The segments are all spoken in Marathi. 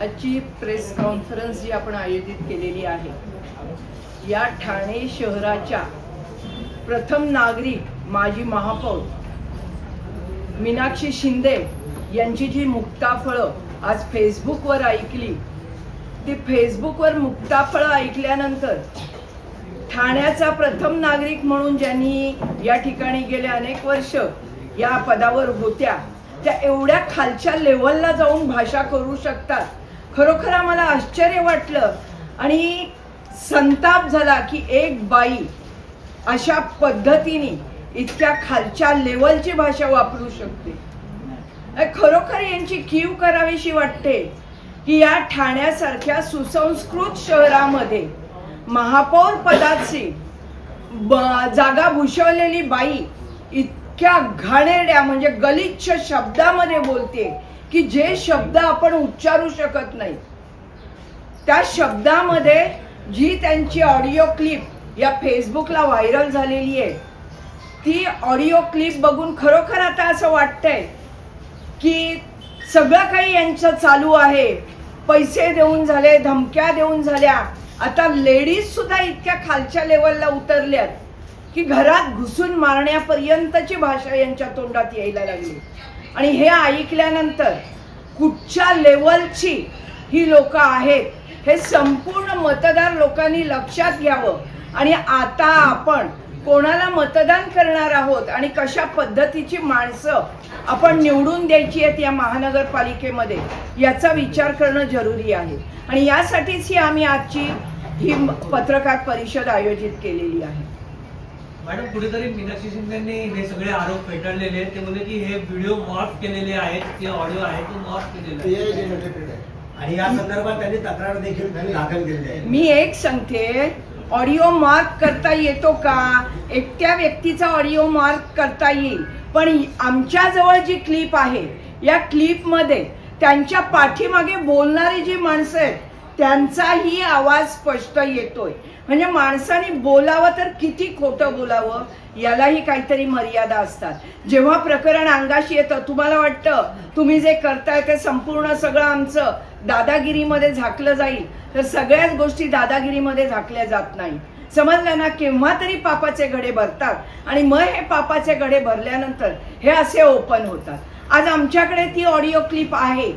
आजची प्रेस कॉन्फरन्स जी आपण आयोजित केलेली आहे या ठाणे शहराच्या प्रथम नागरिक माजी महापौर मीनाक्षी शिंदे यांची जी मुक्ताफळं आज फेसबुकवर ऐकली ती फेसबुकवर मुक्ताफळं ऐकल्यानंतर ठाण्याचा प्रथम नागरिक म्हणून ज्यांनी या ठिकाणी गेले अनेक वर्ष या पदावर होत्या त्या एवढ्या खालच्या लेवलला जाऊन भाषा करू शकतात. खरोखर आम्हाला आश्चर्य वाटलं. आणि संताप झाला की एक बाई अशा पद्धतीने इतक्या खालच्या लेवलची भाषा वापरू शकते. खरोखर यांची कीव करावीशी वाटते की या ठाण्यासारख्या सुसंस्कृत शहरामध्ये महापौर पदाची जागा भूषवलेली बाई इतक्या घाणेरड्या म्हणजे गलिच्छ शब्दामध्ये बोलते. की जे शब्द आपण उच्चारू शकत नाही त्या शब्दामध्ये जी त्यांची ऑडिओ क्लिप या फेसबुकला व्हायरल झालेली आहे ती ऑडिओ क्लिप बघून खरोखर आता असं वाटतंय की सगळं काही यांचं चालू आहे. पैसे देऊन झाले धमक्या देऊन झाल्या. आता लेडीज सुद्धा इतक्या खालच्या लेवलला उतरल्यात की घरात घुसून मारण्यापर्यंतची भाषा यांच्या तोंडात यायला लागली. आणि हे ऐकल्यानंतर कुठच्या लेवलची ही लोक आहेत हे संपूर्ण मतदार लोकांनी लक्षात घ्यावं. आणि आता आपण कोणाला मतदान करणार आहोत आणि कशा पद्धतीची माणसं आपण निवडून द्यायची आहेत या महानगरपालिकेमध्ये याचा विचार करणं जरुरी आहे. आणि यासाठीच ही आम्ही आजची ही पत्रकार परिषद आयोजित केलेली आहे. मॅडम कुठेतरी मीनाक्षी शिंदेनी हे सगळे आरोप फेटाळलेले आहेत. ते म्हणजे की हे व्हिडिओ मॉर्फ केलेले आहेत ते ऑडिओ आहे तो मॉर्फ केलेला आहे. आणि या संदर्भात त्यांनी तक्रार देखील त्यांनी दाखल केलेली आहे. मी एक सांगते ऑडिओ मार्क करता येतो का? एकट्या व्यक्तीचा ऑडिओ मार्क करता येईल. पण आमच्या जवळ जी क्लिप आहे या क्लिपमध्ये त्यांच्या पाठीमागे बोलणारी जी माणसं आहेत त्यांचाही आवाज स्पष्ट येतोय. म्हणजे माणसाने बोलावं तर किती खोटं बोलावं यालाही काहीतरी मर्यादा असतात. जेव्हा प्रकरण अंगाशी येतं तुम्हाला वाटतं तुम्ही जे करताय ते संपूर्ण सगळं आमचं दादागिरीमध्ये झाकलं जाईल. तर सगळ्याच गोष्टी दादागिरीमध्ये झाकल्या जात नाही समजलं ना? केव्हा तरी पापाचे घडे भरतात. आणि मग हे पापाचे घडे भरल्यानंतर हे असे ओपन होतात. आज आमच्याकडे ती ऑडिओ क्लिप आहे.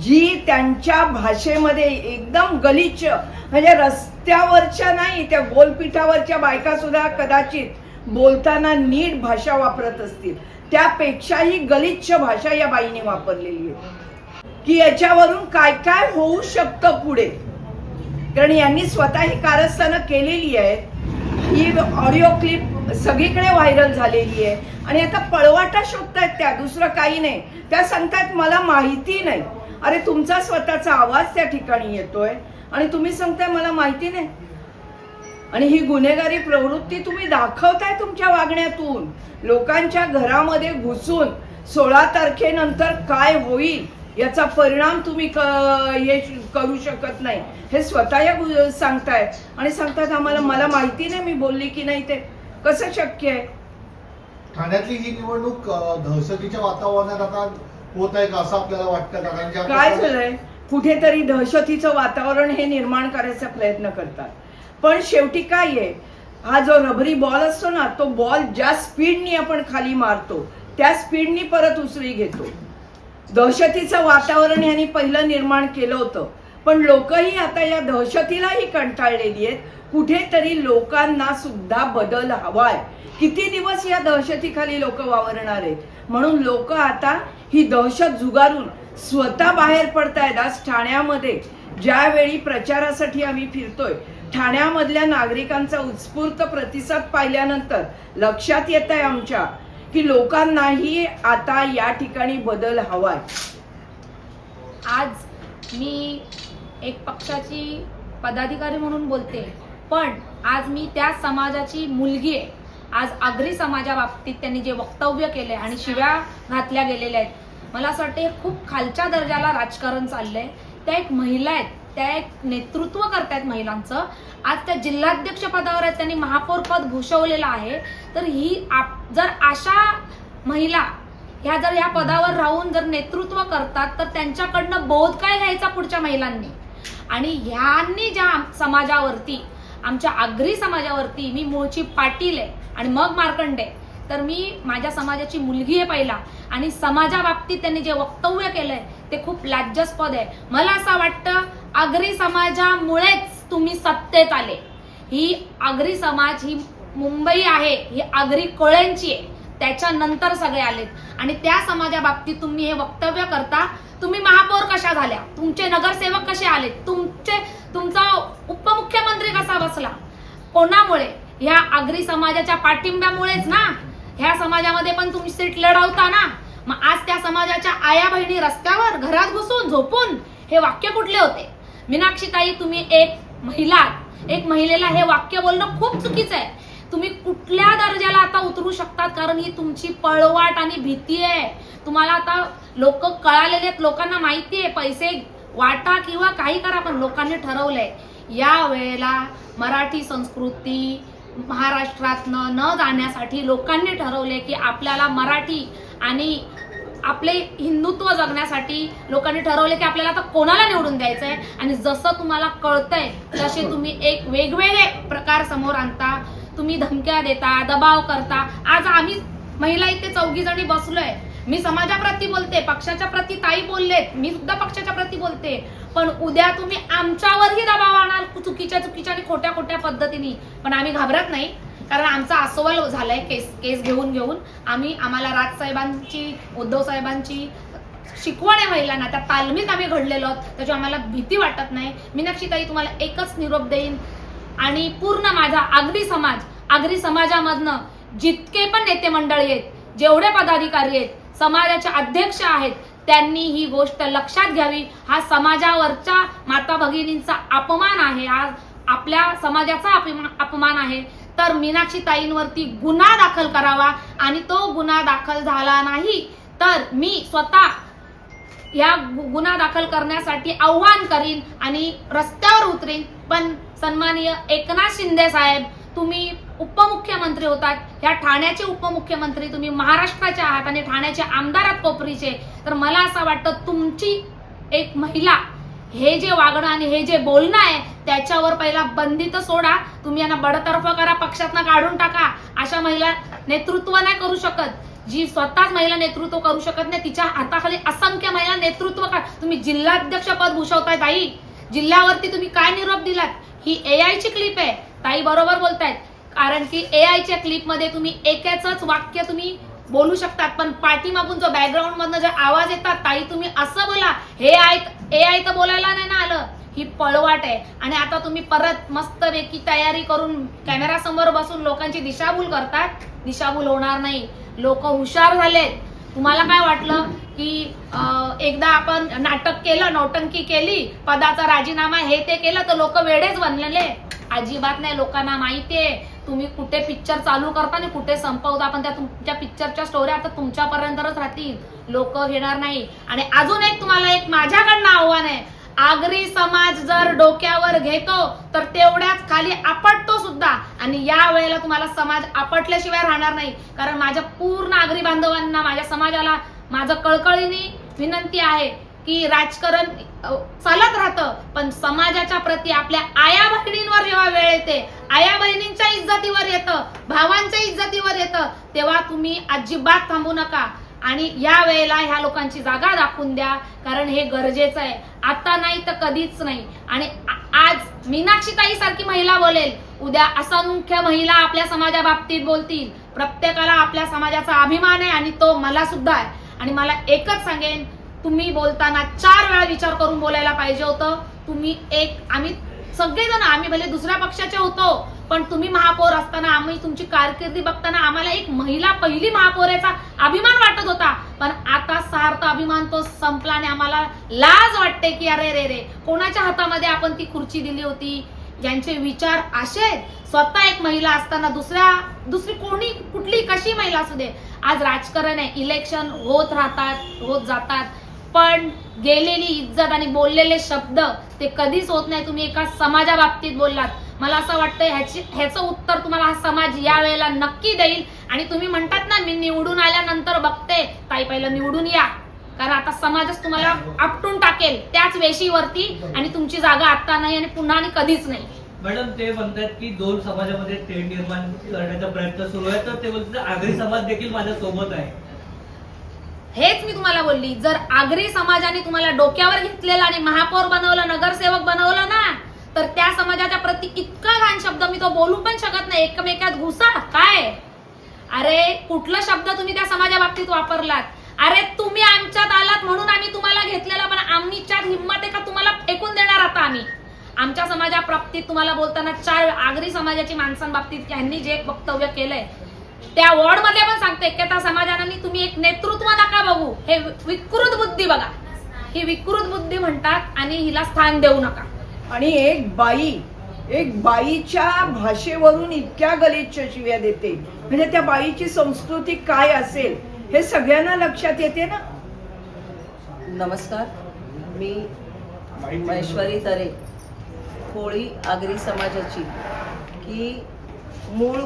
जी त्यांच्या भाषेमध्ये एकदम गलिच्छ म्हणजे रस्त्यावरच्या नाही त्या गोलपीठावरच्या बायका सुद्धा कदाचित बोलताना नीट भाषा वापरत असतील. त्यापेक्षाही गलिच्छ भाषा या बाईने वापरलेली आहे. की याच्यावरून काय काय होऊ शकतं पुढे? कारण यांनी स्वतः ही कारस्थानं केलेली आहेत. ही ऑडिओ क्लिप सगळीकडे व्हायरल झालेली आहे. आणि आता पळवाटा शोधतायत त्या दुसरं काही नाही. त्या सांगतात मला माहिती नाही. अरे तुमचा स्वतःचा आवाज त्या ठिकाणी येतोय. आणि तुम्ही सांगताय मला माहिती नाही. आणि ही गुन्हेगारी प्रवृत्ती तुम्ही दाखवताय तुमच्या वागण्यातून. लोकांच्या घरामध्ये घुसून सोळा तारखेनंतर काय होईल याचा परिणाम तुम्ही क- हे करू शकत नाही. हे स्वतः सांगताय. आणि सांगतात आम्हाला मला माहिती नाही मी बोलली की नाही ते. कसं शक्य आहे? ठाण्यातली ही निवडणूक दहशतीच्या वातावरणात आता होत आहे का असं आपल्याला वाटतं? का काय झालंय? कुठेतरी दहशतीचं वातावरण हे निर्माण करायचा प्रयत्न करतात. पण शेवटी काय आहे? हा जो रबरी बॉल असतो ना तो बॉल ज्या स्पीडनी आपण खाली मारतो त्या स्पीडनी परत उसळी घेतो. दहशतीचं वातावरण यांनी पहिलं निर्माण केलं होतं. पण लोकही आता या दहशतीलाही कंटाळलेली आहेत. कुठेतरी लोकांना सुद्धा बदल हवाय. किती दिवस या दहशतीखाली लोक वावरणार आहेत? म्हणून लोक आता ही दहशत झुगारून स्वतः बाहेर पडतायत आज ठाण्यामध्ये. ज्यावेळी प्रचारासाठी आम्ही फिरतोय ठाण्यामधल्या नागरिकांचा उत्स्फूर्त प्रतिसाद पाहिल्यानंतर लक्षात येत आहे आमच्या की लोकांनाही आता या ठिकाणी बदल हवाय. आज मी एक पक्षाची पदाधिकारी म्हणून बोलते पण आज मी त्या समाजाची मुलगी आहे. आज आगरी समाजाबाबतीत त्यांनी जे वक्तव्य केले आणि शिव्या घातल्या गेलेल्या आहेत मला असं वाटतं हे खूप खालच्या दर्जाला राजकारण चाललंय. त्या एक महिला आहेत त्या एक नेतृत्व करतायत महिलांचं. आज त्या जिल्हाध्यक्ष पदावर आहेत त्यांनी महापौर पद भूषवलेलं आहे. तर ही आप जर अशा महिला ह्या जर या पदावर राहून जर नेतृत्व करतात तर त्यांच्याकडनं बोध काय घ्यायचा पुढच्या महिलांनी? आणि ह्यांनी ज्या समाजावरती आमच्या आगरी समाजावरती मी मूळची पाटील आहे आणि मग मार्कंडे तर मी माझ्या समाजाची मुलगी आहे पहिला. आणि समाजाबाबतीत त्यांनी जे वक्तव्य केलंय ते खूप लाज्जस्पद आहे. मला असं वाटतं आगरी समाजामुळेच तुम्ही सत्तेत आले. ही आगरी समाज ही मुंबई आहे ही आगरी कोळ्यांची आहे. त्याच्यानंतर सगळे आलेत. आणि त्या समाजाबाबतीत तुम्ही हे वक्तव्य करता तुम्ही महापौर कशा झाल्या? तुमचे नगरसेवक कसे आले? तुमचे तुमचा उपमुख्यमंत्री कसा बसला? कोणामुळे? ह्या आगरी समाजाच्या पाठिंब्यामुळेच ना? ह्या समाजामध्ये पण तुम्ही सीट लढवता ना? मग आज त्या समाजाच्या आया बहिणी रस्त्यावर घरात घुसून झोपून हे वाक्य कुठले होते? मीनाक्षीताई तुम्ही एक महिला एक महिलेला हे वाक्य बोलणं खूप चुकीचं आहे. तुम्ही कुठल्या दर्जाला आता उतरू शकतात? कारण ही तुमची पळवाट आणि भीती आहे. तुम्हाला आता लोक कळालेले आहेत लोकांना माहिती आहे. पैसे वाटा किंवा काही करा पण लोकांनी ठरवलंय. या वेळेला मराठी संस्कृती महाराष्ट्रातनं न जाण्यासाठी लोकांनी ठरवले की आपल्याला मराठी आणि आपले हिंदुत्व जगण्यासाठी लोकांनी ठरवले की आपल्याला आता कोणाला निवडून द्यायचं आहे आणि जसं तुम्हाला कळतंय तसे तुम्ही एक वेगवेगळे प्रकार समोर आणता. तुम्ही धमक्या देता दबाव करता. आज आम्ही महिला इथे चौघी जणी बसलोय. मी समाजाप्रती बोलते पक्षाच्या प्रती ताई बोललेत. मी सुद्धा पक्षाच्या प्रती बोलते. पण उद्या तुम्ही आमच्यावरही दबाव आणाल चुकीच्या चुकीच्या आणि खोट्या खोट्या पद्धतीने. पण आम्ही घाबरत नाही कारण आमचा अस्वल झालाय केस केस घेऊन घेऊन. आम्ही आम्हाला राजसाहेबांची उद्धव साहेबांची शिकवण आहे महिलांना. त्या तालमीत आम्ही घडलेलो आहोत त्याची आम्हाला भीती वाटत नाही. मीनाक्षीताई तुम्हाला एकच निरोप देईन. आणि पूर्ण माझा आगरी समाज आगरी समाजामधनं जितके पण नेते मंडळी आहेत जेवढे पदाधिकारी आहेत समाजाचे अध्यक्ष आहेत त्यांनी ही गोष्ट लक्षात घ्यावी. हा समाजावरच्या माता भगिनींचा अपमान आहे. हा आपल्या समाजाचा अपमान आहे. तर मीनाक्षी ताईंवरती गुन्हा दाखल करावा. आणि तो गुन्हा दाखल झाला नाही तर मी स्वतः या गुन्हा दाखल करण्यासाठी आव्हान करीन आणि रस्त्यावर उतरेन. पण सन्माननीय एकनाथ शिंदे साहेब तुम्ही मंत्री होतात. ह्या ठाण्याचे उपमुख्यमंत्री तुम्ही महाराष्ट्राच्या आहात आणि ठाण्याचे आमदार आहात. कोपरीचे तर मला असं वाटतं तुमची एक महिला हे जे वागणं आणि हे जे बोलणं आहे त्याच्यावर पहिला बंदी तर सोडा. तुम्ही यांना बडतर्फ करा पक्षातनं काढून टाका. अशा महिला नेतृत्व नाही करू शकत. जी स्वतःच महिला नेतृत्व करू शकत नाही तिच्या हाताखाली असंख्य महिला नेतृत्व का तुम्ही जिल्हाध्यक्ष पद भूषवताय ताई. जिल्ह्यावरती तुम्ही काय निरोप दिलात? ही एआय ची क्लिप आहे. ताई बरोबर बोलतायत. कारण की ए आयच्या क्लिपमध्ये तुम्ही एकाच वाक्य तुम्ही बोलू शकतात पण पाठीमागून जो बॅकग्राऊंड मधनं जे आवाज येतात ताई तुम्ही असं बोला हे आय ए आय तर बोलायला नाही ना आलं. ही पळवाट आहे. आणि आता तुम्ही परत मस्त वेकी तयारी करून कॅमेरा समोर बसून लोकांची दिशाभूल करतात. दिशाभूल होणार नाही. लोक हुशार झालेत. तुम्हाला काय वाटलं की एकदा आपण नाटक केलं नौटंकी केली पदाचा राजीनामा हे ते केलं तर लोक वेडेच बनलेले. अजिबात नाही लोकांना माहितीये तुम्ही कुठे पिक्चर चालू करता आणि कुठे संपवता पण त्या तुमच्या पिक्चरच्या स्टोऱ्या आता तुमच्यापर्यंतच राहतील. लोक घेणार नाही. आणि अजून एक तुम्हाला एक माझ्याकडनं आव्हान आहे. आगरी समाज जर डोक्यावर घेतो तर तेवढ्याच खाली आपटतो सुद्धा. आणि या वेळेला तुम्हाला समाज आपटल्याशिवाय राहणार नाही. कारण माझ्या पूर्ण आगरी बांधवांना माझ्या समाजाला माझं कळकळीने विनंती आहे. की राजकारण चालत राहतं. पण समाजाच्या प्रती आपल्या आया बहिणींवर जेव्हा वेळ येते आया बहिणींच्या इज्जतीवर येतं भावांच्या इज्जतीवर येतं तेव्हा तुम्ही अजिबात थांबू नका. आणि या वेळेला ह्या लोकांची जागा दाखवून द्या कारण हे गरजेचं आहे. आता नाही तर कधीच नाही. आणि आज मीनाक्षीताई सारखी महिला बोलेल उद्या असंख्य महिला आपल्या समाजाबाबतीत बोलतील. प्रत्येकाला आपल्या समाजाचा अभिमान आहे आणि तो मला सुद्धा आहे. आणि मला एकच सांगेन तुम्ही बोलताना चार वेळा विचार करून बोलायला पाहिजे होतं. तुम्ही एक आम्ही सगळेजण आम्ही भले दुसऱ्या पक्षाचे होतो पण तुम्ही महापौर असताना आम्ही तुमची कारकिर्दी बघताना आम्हाला एक महिला पहिली महापौराचा अभिमान वाटत होता. पण आता सार्थ अभिमान तो संपला आणि आम्हाला लाज वाटते की अरे रे रे कोणाच्या हातामध्ये आपण ती खुर्ची दिली होती? ज्यांचे विचार असे आहेत. स्वतः एक महिला असताना दुसऱ्या दुसरी कोणी कुठली कशी महिला असू दे. आज राजकारण आहे इलेक्शन होत राहतात होत जातात. पण गेलेली इज्जत आणि बोललेले शब्द ते कधीच होत नाही. तुम्ही एका समाजाबाबतीत बोललात. मला असं वाटतं ह्याची ह्याचं उत्तर तुम्हाला हा समाज या वेळेला नक्की देईल. आणि तुम्ही म्हणतात ना मी निवडून आल्यानंतर बघते. ताई पहिलं निवडून या. कारण आता समाजच तुम्हाला आपटून टाकेल त्याच वेशीवरती आणि तुमची जागा आता नाही आणि पुन्हा आणि कधीच नाही. मॅडम ते म्हणतात की दोन समाजामध्ये तेढ निर्माण करण्याचा प्रयत्न सुरू आहे. तर ते बोलतात आगरी समाज देखील माझ्या सोबत आहे. हेच मी तुम्हाला बोलली. जर आगरी समाजाने तुम्हाला डोक्यावर घेतलेलं आणि महापौर बनवलं नगरसेवक बनवलं ना तर त्या समाजाच्या प्रति इतका घाण शब्द मी तो बोलू पण शकत नाही. एकमेकात घुसा. काय? अरे कुठला शब्द तुम्ही त्या समाजा बाबतीत वापरलात? अरे तुम्ही आमच्यात आलात म्हणून आम्ही तुम्हाला घेतलेला पण आमच्यात हिंमत आहे का तुम्हाला फेकून देणार आता आम्ही? आमच्या समाजा बाबतीत तुम्हाला बोलताना चार आगरी समाजाची माणसांबाबतीत यांनी जे वक्तव्य केलंय त्या वॉर्डमध्ये पण सांगते की त्या समाजाने तुम्ही एक नेतृत्व नका बघू. हे विकृत बुद्धी बघा. ही विकृत बुद्धी म्हणतात आणि हिला स्थान देऊ नका. आणि एक बाई एक बाईच्या भाषेवरून इतक्या गलिच्छ शिव्या देते. म्हणजे त्या बाईची संस्कृती काय असेल हे सगळ्यांना लक्षात येते ना? नमस्कार. मी महेश्वरी तरे कोळी आगरी समाजाची की मूळ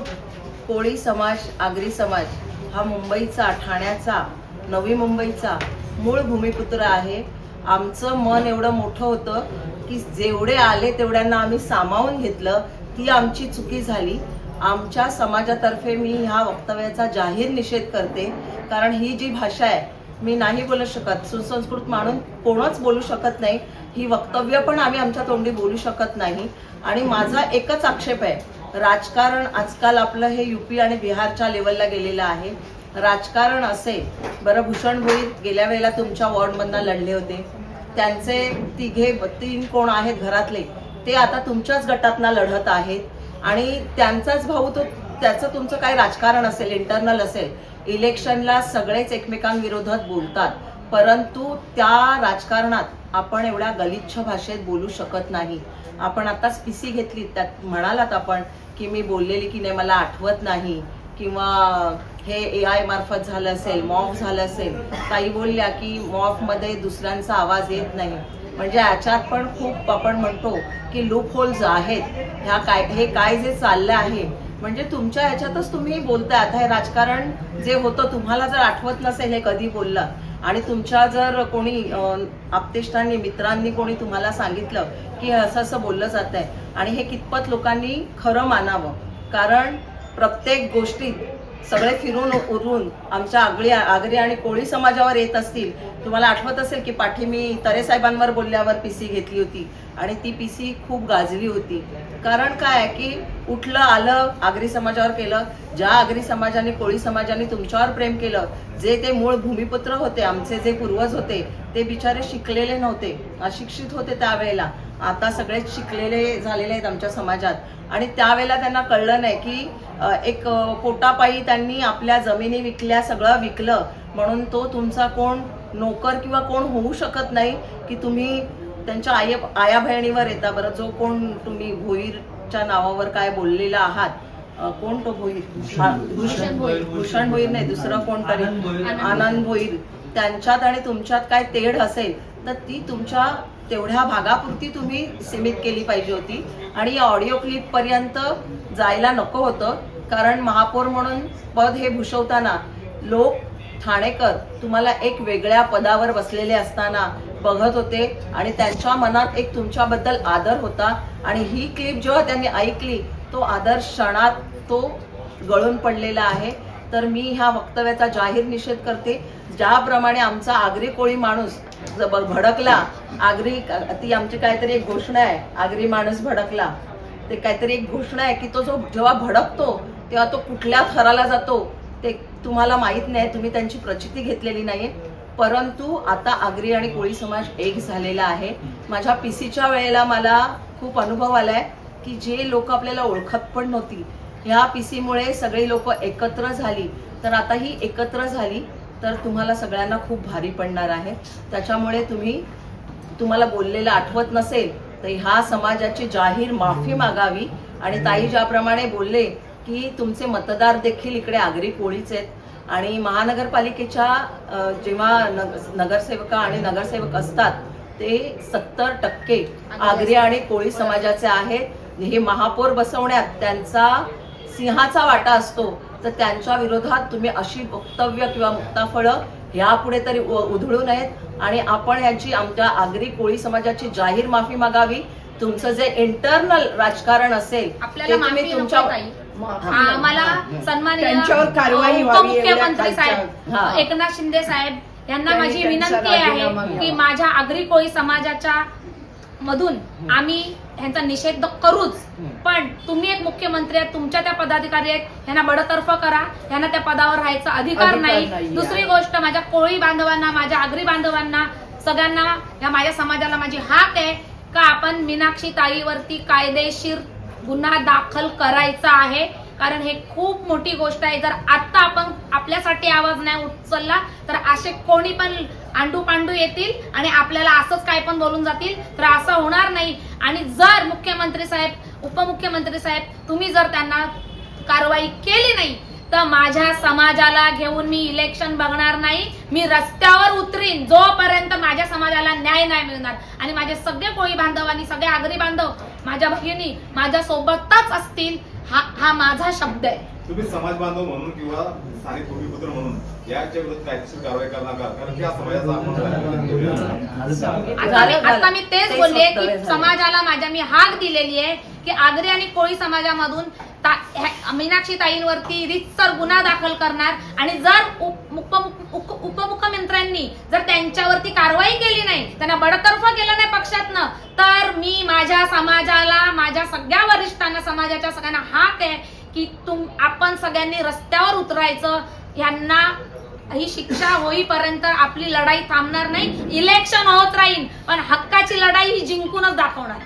कोळी समाज आगरी समाज हा मुंबईचा ठाण्याचा नवी मुंबईचा मूळ भूमिपुत्र आहे. आमचं मन एवढं मोठं होतं की जेवढे आले तेवढ्यांना आम्ही सामावून घेतलं ती आमची चुकी झाली. आमच्या समाजातर्फे मी ह्या वक्तव्याचा जाहीर निषेध करते. कारण ही जी भाषा आहे मी नाही बोलू शकत. सुसंस्कृत माणूस कोणच बोलू शकत नाही. ही वक्तव्य पण आम्ही आमच्या तोंडी बोलू शकत नाही. आणि माझा एकच आक्षेप आहे राजकारण आजकाल आपलं हे युपी आणि बिहारच्या लेवलला गेलेलं आहे. राजकारण असे बरं भूषण भोईर गेल्या वेळेला तुमच्या वॉर्डमधनं लढले होते. त्यांचे तिघे तीन कोण आहेत घरातले ते आता तुमच्याच गटातना लढत आहेत. आणि त्यांचाच भाऊ तो त्याचं तुमचं काय राजकारण असेल इंटरनल असेल इलेक्शनला सगळेच एकमेकांविरोधात बोलतात. परंतु त्या राजकारणात आपण एवढ्या गलिच्छ भाषेत बोलू शकत नाही. आपण आताच पीसी घेतली त्यात म्हणालात आपण की मी बोललेली की नाही मला आठवत नाही. किंवा हे ए आय मार्फत झालं असेल मॉफ झालं असेल काही बोलल्या की मॉफमध्ये दुसऱ्यांचा आवाज येत नाही. म्हणजे याच्यात पण खूप आपण म्हणतो की लूप होल्स आहेत. ह्या काय हे काय जे चाललं आहे. म्हणजे तुमच्या ह्याच्यातच तुम्ही बोलताय. आता हे राजकारण जे होतं तुम्हाला जर आठवत नसेल हे कधी बोललं आणि तुमच्या जर कोणी आप्तेष्टांनी मित्रांनी कोणी तुम्हाला सांगितलं की हे असं असं बोललं जात आहे आणि हे कितपत लोकांनी खरं मानावं. कारण प्रत्येक गोष्टीत सगळे फिरून उरून आमच्या आगळी आगरी आणि कोळी समाजावर येत असतील तुम्हाला आठवत असेल की पाठी मी तरे साहेबांवर बोलल्यावर पीसी घेतली होती आणि ती पीसी खूप गाजली होती. कारण काय आहे की उठलं आलं आगरी समाजावर केलं. ज्या आगरी समाजाने कोळी समाजाने तुमच्यावर प्रेम केलं जे ते मूळ भूमिपुत्र होते आमचे जे पूर्वज होते ते बिचारे शिकलेले नव्हते अशिक्षित होते त्यावेळेला. आता सगळेच शिकलेले झालेले आहेत आमच्या समाजात. आणि त्यावेळेला त्यांना कळलं नाही की एक पोटापायी त्यांनी आपल्या जमिनी विकल्या सगळं विकलं. म्हणून तो तुमचा कोण नोकर किंवा कोण होऊ शकत नाही की तुम्ही त्यांच्या आई आया बहिणीवर येता बरं. जो कोण तुम्ही भोईरच्या नावावर काय बोललेला आहात कोण तो भोईर? भूषण भोईर. भूषण भोईर. नाही दुसरं आनंद भोईर. आनंद भोईर. त्यांच्यात आणि तुमच्यात काय तेढ असेल तर ती तुमच्या तेवढ्या भागापुरती तुम्ही सीमित केली पाहिजे होती. आणि या ऑडिओ क्लिपपर्यंत जायला नको होतं कारण महापौर म्हणून पद हे भूषवताना लोक ठाणेकर तुम्हाला एक वेगळ्या पदावर बसलेले असताना बघत होते आणि त्यांच्या मनात एक तुमच्याबद्दल आदर होता. आणि ही क्लिप जेव्हा त्यांनी ऐकली तो आदर क्षणात तो गळून पडलेला आहे. तर मी ह्या वक्तव्याचा जाहीर निषेध करते. ज्याप्रमाणे आमचा आगरी कोळी माणूस ज- भडकला आगरी ती आमची काहीतरी एक घोषणा आहे आगरी माणूस भडकला. ते काहीतरी एक घोषणा आहे की तो जो जेव्हा भडकतो तेव्हा तो कुठल्या थराला जातो ते तुम्हाला माहीत नाही तुम्ही त्यांची प्रचिती घेतलेली नाही परंतु आता आगरी आणि कोळी समाज एक झालेला आहे. माझ्या पीसीच्या वेळेला मला खूप अनुभव आलाय की जे लोक आपल्याला ओळखत पण नव्हती ह्या पीसीमुळे सगळी लोक एकत्र झाली. तर आता ही एकत्र झाली तर तुम्हाला सगळ्यांना खूप भारी पडणार आहे. त्याच्यामुळे तुम्ही तुम्हाला बोललेलं आठवत नसेल तर ह्या समाजाची जाहीर माफी मागावी. आणि ताई ज्याप्रमाणे बोलले की तुमचे मतदार देखील इकडे आगरी कोळीच आहेत. आणि महानगरपालिकेच्या जेव्हा नग- नगरसेवका आणि नगरसेवक असतात ते सत्तर टक्के आगरी आणि कोळी समाजाचे आहेत. हे महापौर बसवण्यात त्यांचा सिंहाचा वाटा असतो. तर त्यांच्या विरोधात तुम्ही अशी वक्तव्य किंवा मुक्ताफळं ह्यापुढे तरी उधळू नयेत आणि आपण यांची आमच्या आगरी कोळी समाजाची जाहीर माफी मागावी तुमचं जे इंटरनल राजकारण असेल आपल्याला माफी तुमच्या. आम्हाला सन्माननीय त्यांच्यावर कारवाई अ, व्हावी उपमुख्यमंत्री साहेब. एकनाथ शिंदे साहेब यांना माझी विनंती आहे की. माझ्या आगरी कोळी समाजाच्या मधून आम्ही ह्यांचा निषेध करूच. पण तुम्ही एक मुख्यमंत्री आहेत तुमच्या त्या पदाधिकारी आहेत यांना बडतर्फ करा. यांना त्या पदावर राहायचा अधिकार नाही. दुसरी गोष्ट माझ्या कोळी बांधवांना माझ्या आगरी बांधवांना सगळ्यांना या माझ्या समाजाला माझी हाक आहे का आपण मीनाक्षी ताईवरती कायदेशीर गुन्हा दाखल करायचा आहे? कारण हे खूप मोठी गोष्ट आहे. जर आत्ता आपण आपल्यासाठी आवाज नाही उचलला तर असे कोणी पण आंडू पांडू येतील आणि आपल्याला असंच काय पण बोलून जातील. तर असं होणार नाही. आणि जर मुख्यमंत्री साहेब उपमुख्यमंत्री साहेब तुम्ही जर त्यांना कारवाई केली नाही तर माझ्या समाजाला घेऊन मी इलेक्शन बघणार नाही. मी रस्त्यावर उतरीन. जोपर्यंत माझ्या समाजाला न्याय नाही मिळणार. आणि माझे सगळे कोळी बांधव आणि सगळे आगरी बांधव माझ्या भगिनी माझ्या सोबतच असतील हा हा माझा शब्द आहे. तुम्ही समाज बांधव म्हणून किंवा स्थानिक भूमिपुत्र म्हणून याच्या विरोधात कायदेशीर कारवाई करणार का? कारण की हा समाजाचा आपण आता मी झालं, आता मी तेच बोलले की. समाजाला माझ्या मी हाक दिलेली आहे की आगरी आणि कोळी समाजामधून मीनाक्षी ताईंवरती रितसर गुन्हा दाखल करणार आणि जर उप- उपमुख्यमंत्र्यांनी जर त्यांच्यावरती कारवाई केली नाही त्यांना बडतर्फ केलं नाही पक्षातनं तर मी माझ्या समाजाला माझ्या सगळ्या वरिष्ठांना समाजाच्या सगळ्यांना हाक आहे की तुम आपण सगळ्यांनी रस्त्यावर उतरायचं. यांना ही शिक्षा होईपर्यंत आपली लढाई थांबणार नाही. इलेक्शन होत राहील पण हक्काची लढाई ही जिंकूनच दाखवणार.